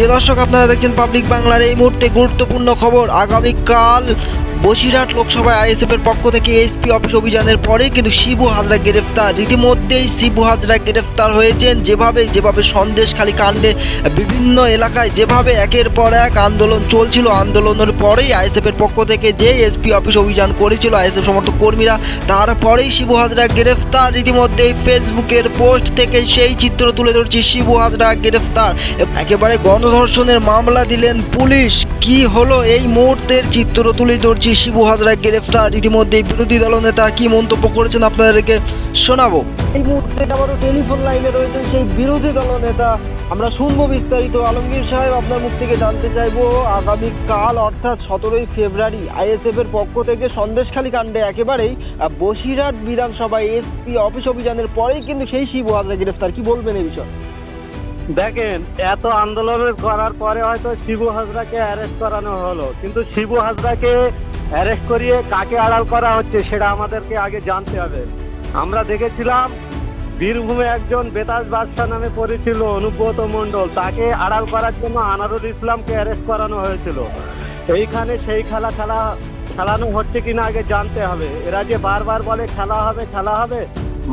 প্রিয় দর্শক আপনারা দেখছেন পাবলিক বাংলার এই মুহূর্তে গুরুত্বপূর্ণ খবর। আগামীকাল বসিরহাট লোকসভায় আইএসএফ এর পক্ষ থেকে এসপি অফিস অভিযানের পরে কিন্তু শিবু হাজরা গ্রেফতার। ইতিমধ্যেই শিবু হাজরা গ্রেফতার হয়েছেন। যেভাবে যেভাবে সন্দেশখালী কাণ্ডে বিভিন্ন এলাকায় যেভাবে একের পর এক আন্দোলন চলছিল, আন্দোলনের পরেই আইএসএফ এর পক্ষ থেকে যে এসপি অফিস অভিযান করেছিল আইএসএফ সমর্থক কর্মীরা, তারপরেই শিবু হাজরা গ্রেফতার। ইতিমধ্যেই ফেসবুকের পোস্ট থেকে সেই চিত্র তুলে ধরছি শিবু হাজরা গ্রেফতার। একেবারে গণধর্ষণের মামলা দিলেন পুলিশ। কি হলো? এই মুহূর্তের চিত্র তুলে ধরছি শিবু হাজরা গ্রেফতার। ইতিমধ্যে বিরোধী দলনেতা কি মন্তব্য করেছেন আপনাদেরকে শোনাবো। এই মুহূর্তে আবারও টেলিফোন লাইনে রয়েছেন সেই বিরোধী দলনেতা আমরা শুনব বিস্তারিত। আলমগীর সাহেব, আপনার মুখ থেকে জানতে চাইব, আগামীকাল অর্থাৎ সতেরোই ফেব্রুয়ারি আইএসএফ এর পক্ষ থেকে সন্দেশখালী কাণ্ডে একেবারেই বসিরহাট বিধানসভায় এসপি অফিস অভিযানের পরেই কিন্তু সেই শিবু হাজরা গ্রেফতার। কি বলবেন এই বিষয়ে? দেখেন, এত আন্দোলনের করার পরে হয়তো শিবু হাজরাকে অ্যারেস্ট করানো হলো। কিন্তু শিবু হাজরাকে অ্যারেস্ট করিয়ে কাকে আড়াল করা হচ্ছে সেটা আমাদেরকে আগে জানতে হবে। আমরা দেখেছিলাম, বীরভূমে একজন বেতাজ বাদশাহ নামে পরিচিত অনুব্রত মণ্ডল, তাকে আড়াল করার জন্য আনারুল ইসলামকে অ্যারেস্ট করানো হয়েছিল। এইখানে সেই খেলা খেলা, খেলানো হচ্ছে কিনা আগে জানতে হবে। এরা যে বারবার বলে খেলা হবে খেলা হবে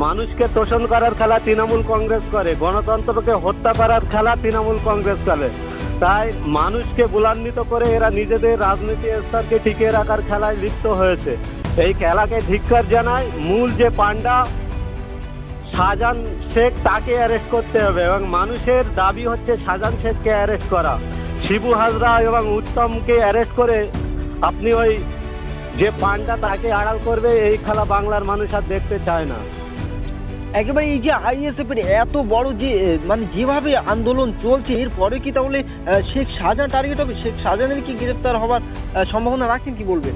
মানুষকে তোষণ করার খেলা তৃণমূল কংগ্রেস করে। গণতন্ত্রকে হত্যা করার খেলা তৃণমূল কংগ্রেস করে তাই মানুষকে বুলান্বিত করে এরা নিজেদের রাজনীতি স্তরকে টিকিয়ে রাখার খেলায় লিপ্ত হয়েছে। এই খেলাকে ধিক্কার জানায় মূল যে পান্ডা শাহজাহান শেখ, তাকে অ্যারেস্ট করতে হবে এবং মানুষের দাবি হচ্ছে শাহজাহান শেখকে অ্যারেস্ট করা। শিবু হাজরা এবং উত্তমকে অ্যারেস্ট করে আপনি ওই যে পান্ডা তাকে আড়াল করবে, এই খেলা বাংলার মানুষ আর দেখতে চায় না। একেবারে এই যে আইএসএফ এর এত বড় যে মানে যেভাবে আন্দোলন চলছে এরপরে কি তাহলে শেখ শাহজাহান টার্গেট হবে? শেখ শাহজাহানের কি গ্রেফতার হওয়ার আহ, সম্ভাবনা রাখেন কি বলবেন?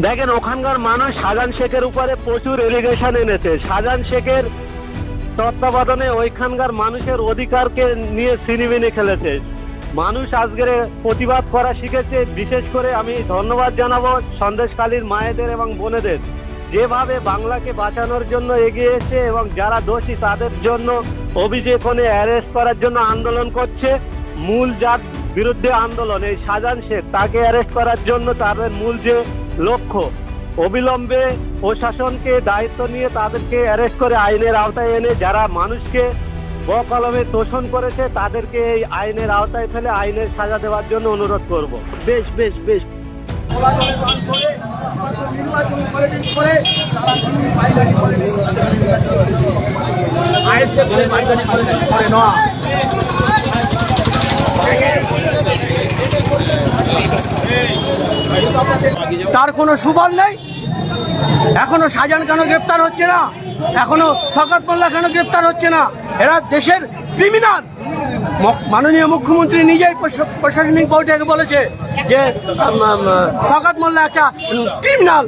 দেখেন ওখানকার মানুষ শাহজাহান শেখের উপরে প্রচুর এলিগেশন এনেছে। শাহজাহান শেখের তত্ত্বাবধানে ওইখানকার মানুষের অধিকারকে নিয়ে সিনিমিনি খেলেছে। মানুষ আজকের প্রতিবাদ করা শিখেছে। বিশেষ করে আমি ধন্যবাদ জানাব সন্দেশকালীর মায়েদের এবং বোনেদের। যেভাবে বাংলাকে বাঁচানোর জন্য এগিয়ে এসে এবং যারা দোষী তাদের জন্য অভিযোগ অ্যারেস্ট করার জন্য আন্দোলন করছে, মূল যার বিরুদ্ধে আন্দোলন, এই শাহজাহান শেখ, তাকে অ্যারেস্ট করার জন্য তাদের মূল যে লক্ষ্য, অবিলম্বে প্রশাসনকে দায়িত্ব নিয়ে তাদেরকে অ্যারেস্ট করে আইনের আওতায় এনে, যারা মানুষকে বকলমে তোষণ করেছে, তাদেরকে এই আইনের আওতায় ফেলে আইনের সাজা দেওয়ার জন্য অনুরোধ করব। বেশ বেশ বেশ। তারা কোনো সুবল নেই। এখনও শাহজাহান কেন গ্রেপ্তার হচ্ছে না? এখনও শকাত মোল্লা কেন গ্রেপ্তার হচ্ছে না? এরা দেশের ক্রিমিনাল মাননীয় মুখ্যমন্ত্রী নিজেই প্রশা- প্রশাসনিক বৈঠকে বলেছে যে শকাত মোল্লা একটা ক্রিমিনাল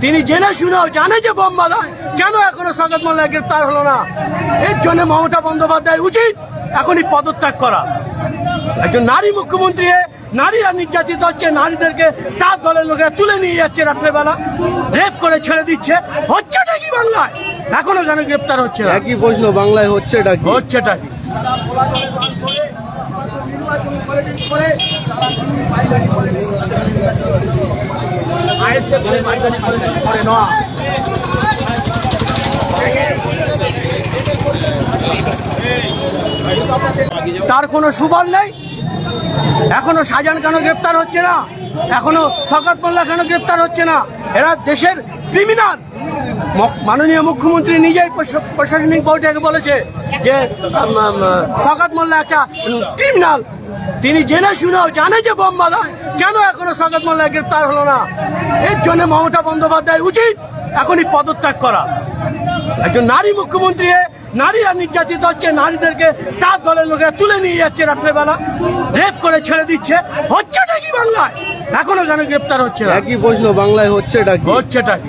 তিনি জেনে শুনেও জানে যে বোম বাঁধায় কেন এখনও শকাত মোল্লা গ্রেপ্তার হলো না? এর জন্য মমতা বন্দ্যোপাধ্যায় উচিত এখনই পদত্যাগ করা। একজন নারী মুখ্যমন্ত্রী নারীরা নির্যাতিত হচ্ছে নারীদেরকে তার দলের লোকেরা তুলে নিয়ে যাচ্ছে রাত্রেবেলা। রেপ করে ছেড়ে দিচ্ছে। হচ্ছেটা কি বাংলায়? এখনও কেন গ্রেপ্তার হচ্ছে একই প্রশ্ন বাংলায় হচ্ছে এটা কি? হচ্ছেটা কি? করে তার কোনো সুবল নেই। এখনও শাহজাহান কেন গ্রেপ্তার হচ্ছে না? এখনও শকাত মোল্লা কেন গ্রেপ্তার হচ্ছে না? এরা দেশের ক্রিমিনাল মাননীয় মুখ্যমন্ত্রী নিজেই প্রশা- প্রশাসনিক বৈঠকে বলেছে যে শকাত মোল্লা একটা ক্রিমিনাল তিনি জেনে শুনেও জানে যে বোম বাঁধায় কেন এখনও শকাত মোল্লা গ্রেপ্তার হলো না? এর জন্য মমতা বন্দ্যোপাধ্যায় উচিত এখনই পদত্যাগ করা। একজন নারী মুখ্যমন্ত্রী নারীরা নির্যাতিত হচ্ছে নারীদেরকে তার দলের লোকেরা তুলে নিয়ে যাচ্ছে রাত্রেবেলা। রেপ করে ছেড়ে দিচ্ছে। হচ্ছেটা কি বাংলায়? এখনও কেন গ্রেপ্তার হচ্ছে একই প্রশ্ন বাংলায় হচ্ছে এটা কি? হচ্ছেটা কি?